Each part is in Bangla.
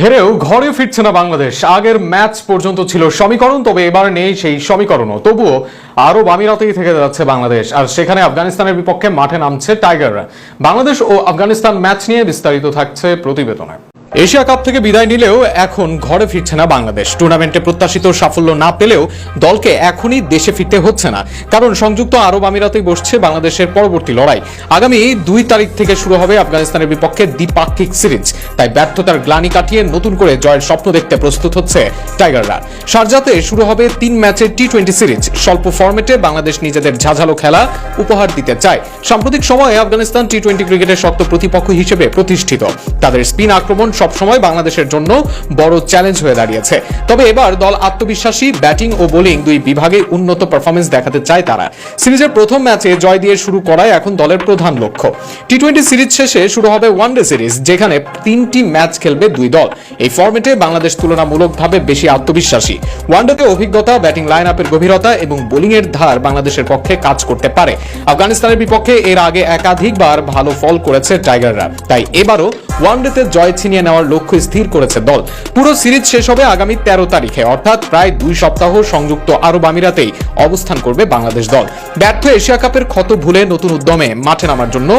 হেরেও ঘরে ফিরছে না বাংলাদেশ। আগের ম্যাচ পর্যন্ত ছিল সমীকরণ, তবে এবার নেই সেই সমীকরণও। তবুও আরব আমিরাতেই থেকে যাচ্ছে বাংলাদেশ। আর সেখানে আফগানিস্তানের বিপক্ষে মাঠে নামছে টাইগাররা। বাংলাদেশ ও আফগানিস্তান ম্যাচ নিয়ে বিস্তারিত থাকছে প্রতিবেদনে। এশিয়া কাপ থেকে বিদায় নিলেও এখন ঘরে ফিরছে না বাংলাদেশ। টুর্নামেন্টে প্রত্যাশিত সাফল্য না পেলেও দলকে এখনই দেশে ফিরতে হচ্ছে না। কারণ সংযুক্ত আরব আমিরাতেই বসছে বাংলাদেশের পরবর্তী লড়াই। আগামী দুই তারিখ থেকে শুরু হবে আফগানিস্তানের বিপক্ষে দ্বিপাক্ষিক সিরিজ। তাই ব্যর্থতার গ্লানি কাটিয়ে নতুন করে জয়ের স্বপ্ন দেখতে প্রস্তুত হচ্ছে টাইগাররা। শারজাতে শুরু হবে তিন ম্যাচের টি টোয়েন্টি সিরিজ। স্বল্প ফরম্যাটে বাংলাদেশ নিজেদের ঝাঝালো খেলা উপহার দিতে চায়। সাম্প্রতিক সময়ে আফগানিস্তান টি টোয়েন্টি ক্রিকেটের শক্ত প্রতিপক্ষ হিসেবে প্রতিষ্ঠিত। তাদের স্পিন আক্রমণ সবসময় বাংলাদেশের জন্য বড় চ্যালেঞ্জ হয়ে দাঁড়িয়েছে। তবে এবার দল আত্মবিশ্বাসী, ব্যাটিং ও বোলিং দুই বিভাগে উন্নত পারফরমেন্স দেখাতে চায় তারা। সিরিজের প্রথম ম্যাচে জয় দিয়ে শুরু করায় এখন দলের প্রধান লক্ষ্য। টি টোয়েন্টি সিরিজ শেষে শুরু হবে ওয়ানডে সিরিজ, যেখানে তিনটি ম্যাচ খেলবে দুই দল। এই ফরম্যাটে বাংলাদেশ তুলনামূলকভাবে বেশি আত্মবিশ্বাসী। ওয়ানডেতে অভিজ্ঞতা, ব্যাটিং লাইন আপের গভীরতা এবং বোলিং এর ধার বাংলাদেশের পক্ষে কাজ করতে পারে। আফগানিস্তানের বিপক্ষে এর আগে একাধিকবার ভালো ফল করেছে টাইগাররা। তাই এবারও ওয়ানডেতে জয় ছিনিয়ে নেওয়ার লক্ষ্য স্থির করেছে দল। পুরো সিরিজ শেষ হবে আগামী তেরো তারিখে। অর্থাৎ প্রায় দুই সপ্তাহ সংযুক্ত আরব আমিরাতেই অবস্থান করবে বাংলাদেশ দল। ব্যর্থ এশিয়া কাপের ক্ষত ভুলে নতুন উদ্যমে মাঠে নামার জন্য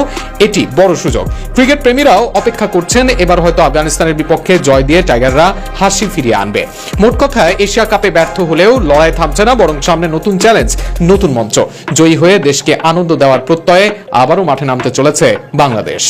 এটি বড় সুযোগ। ক্রিকেট প্রেমীরাও অপেক্ষা করছেন, এবার হয়তো আফগানিস্তানের বিপক্ষে জয় দিয়ে টাইগাররা হাসি ফিরিয়ে আনবে। মোট কথা, এশিয়া কাপে ব্যর্থ হলেও লড়াই থামছে না, বরং সামনে নতুন চ্যালেঞ্জ, নতুন মঞ্চ। জয়ী হয়ে দেশকে আনন্দ দেওয়ার প্রত্যয়ে আবারও মাঠে নামতে চলেছে বাংলাদেশ।